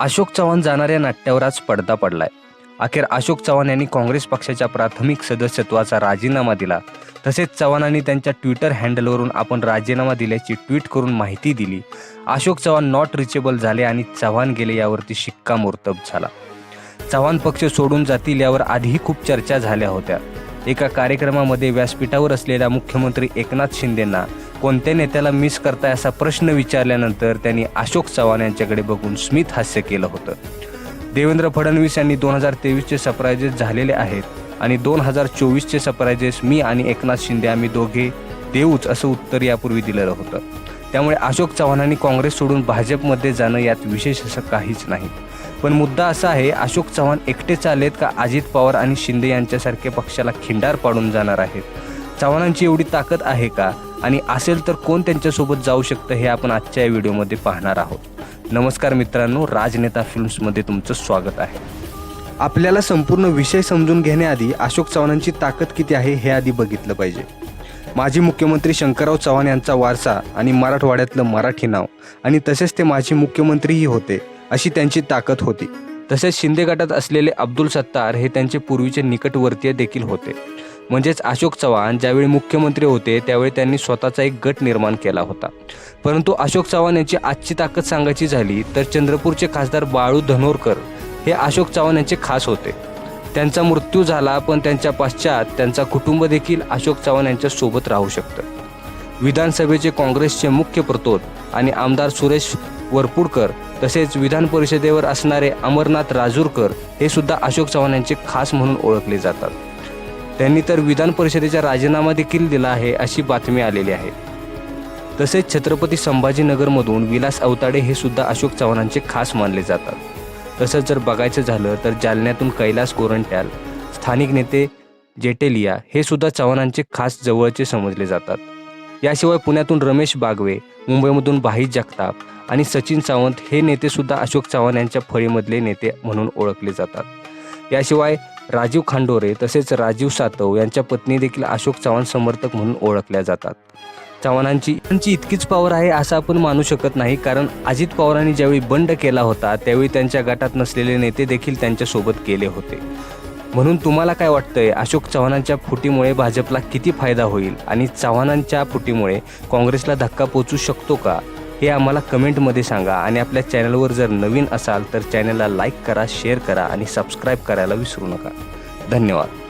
अशोक चव्हाण जाणाऱ्या नाट्यावर आज पडदा पडलाय. अखेर अशोक चव्हाण यांनी काँग्रेस पक्षाच्या प्राथमिक सदस्यत्वाचा राजीनामा दिला. तसेच चव्हाणांनी त्यांच्या ट्विटर हँडलवरून आपण राजीनामा दिल्याची ट्विट करून माहिती दिली. अशोक चव्हाण नॉट रिचेबल झाले आणि चव्हाण गेले यावरती शिक्कामोर्तब झाला. चव्हाण पक्ष सोडून जातील यावर आधीही खूप चर्चा झाल्या होत्या. एका कार्यक्रमामध्ये व्यासपीठावर असलेल्या मुख्यमंत्री एकनाथ शिंदेंना कोणत्या नेत्याला मिस करताय असा प्रश्न विचारल्यानंतर त्यांनी अशोक चव्हाण यांच्याकडे बघून स्मित हास्य केलं होतं. देवेंद्र फडणवीस यांनी दोन हजार तेवीसचे सरप्रायझेस झालेले आहेत आणि दोन हजार चोवीसचे सरप्रायझेस मी आणि एकनाथ शिंदे आम्ही दोघे देऊच असं उत्तर यापूर्वी दिलेलं होतं. त्यामुळे अशोक चव्हाणांनी काँग्रेस सोडून भाजपमध्ये जाणं यात विशेष असं काहीच नाही. पण मुद्दा असा आहे अशोक चव्हाण एकटेच आलेत का अजित पवार आणि शिंदे यांच्यासारख्या पक्षाला खिंडार पाडून जाणार आहेत? चव्हाणांची एवढी ताकद आहे का? आणि असेल तर कोण त्यांच्यासोबत जाऊ शकतं हे आपण आजच्या या व्हिडिओमध्ये पाहणार आहोत. नमस्कार मित्रांनो राजनेता फिल्म्समध्ये तुमचं स्वागत आहे. आपल्याला संपूर्ण विषय समजून घेण्याआधी अशोक चव्हाणांची ताकद किती आहे हे आधी बघितलं पाहिजे. माजी मुख्यमंत्री शंकरराव चव्हाण यांचा वारसा आणि मराठवाड्यातलं मराठी नाव आणि तसेच ते माजी मुख्यमंत्रीही होते अशी त्यांची ताकद होती. तसेच शिंदे गटात असलेले अब्दुल सत्तार हे त्यांचे पूर्वीचे निकटवर्तीय देखील होते. म्हणजेच अशोक चव्हाण ज्यावेळी मुख्यमंत्री होते त्यावेळी त्यांनी स्वतःचा एक गट निर्माण केला होता. परंतु अशोक चव्हाण यांची आजची ताकद सांगायची झाली तर चंद्रपूरचे खासदार बाळू धनोरकर हे अशोक चव्हाण यांचे खास होते. त्यांचा मृत्यू झाला पण त्यांच्या पश्चात त्यांचा कुटुंब देखील अशोक चव्हाण यांच्या सोबत राहू शकतं. विधानसभेचे काँग्रेसचे मुख्य प्रतोद आणि आमदार सुरेश वरपुडकर तसेच विधान परिषदेवर असणारे अमरनाथ राजूरकर हे सुद्धा अशोक चव्हाण यांचे खास म्हणून ओळखले जातात. त्यांनी तर विधान परिषदेचा राजीनामा देखील दिला आहे अशी बातमी आलेली आहे. तसेच छत्रपती संभाजीनगरमधून विलास अवताडे हे सुद्धा अशोक चव्हाणांचे खास मानले जातात. तसंच जर बघायचं झालं तर जालन्यातून कैलास गोरंट्याल स्थानिक नेते जेटेलिया हे सुद्धा चव्हाणांचे खास जवळचे समजले जातात. याशिवाय पुण्यातून रमेश बागवे मुंबईमधून भाई जगताप आणि सचिन सावंत हे नेते सुद्धा अशोक चव्हाण यांच्या फळीमधले नेते म्हणून ओळखले जातात. याशिवाय राजीव खांडोरे तसेच राजीव सातव यांच्या पत्नी देखील अशोक चव्हाण समर्थक म्हणून ओळखल्या जातात. चव्हाणांची त्यांची इतकीच पॉवर आहे असं आपण मानू शकत नाही कारण अजित पवारांनी ज्यावेळी बंड केला होता त्यावेळी त्यांच्या गटात नसलेले नेते देखील त्यांच्यासोबत गेले होते. म्हणून तुम्हाला काय वाटतंय अशोक चव्हाणांच्या फुटीमुळे भाजपला किती फायदा होईल आणि चव्हाणांच्या फुटीमुळे काँग्रेसला धक्का पोचू शकतो का? हे आम्हाला कमेंटमध्ये सांगा आणि आपल्या चॅनलवर जर नवीन असाल तर चॅनलला लाईक करा शेअर करा आणि सबस्क्राईब करायला विसरू नका. धन्यवाद.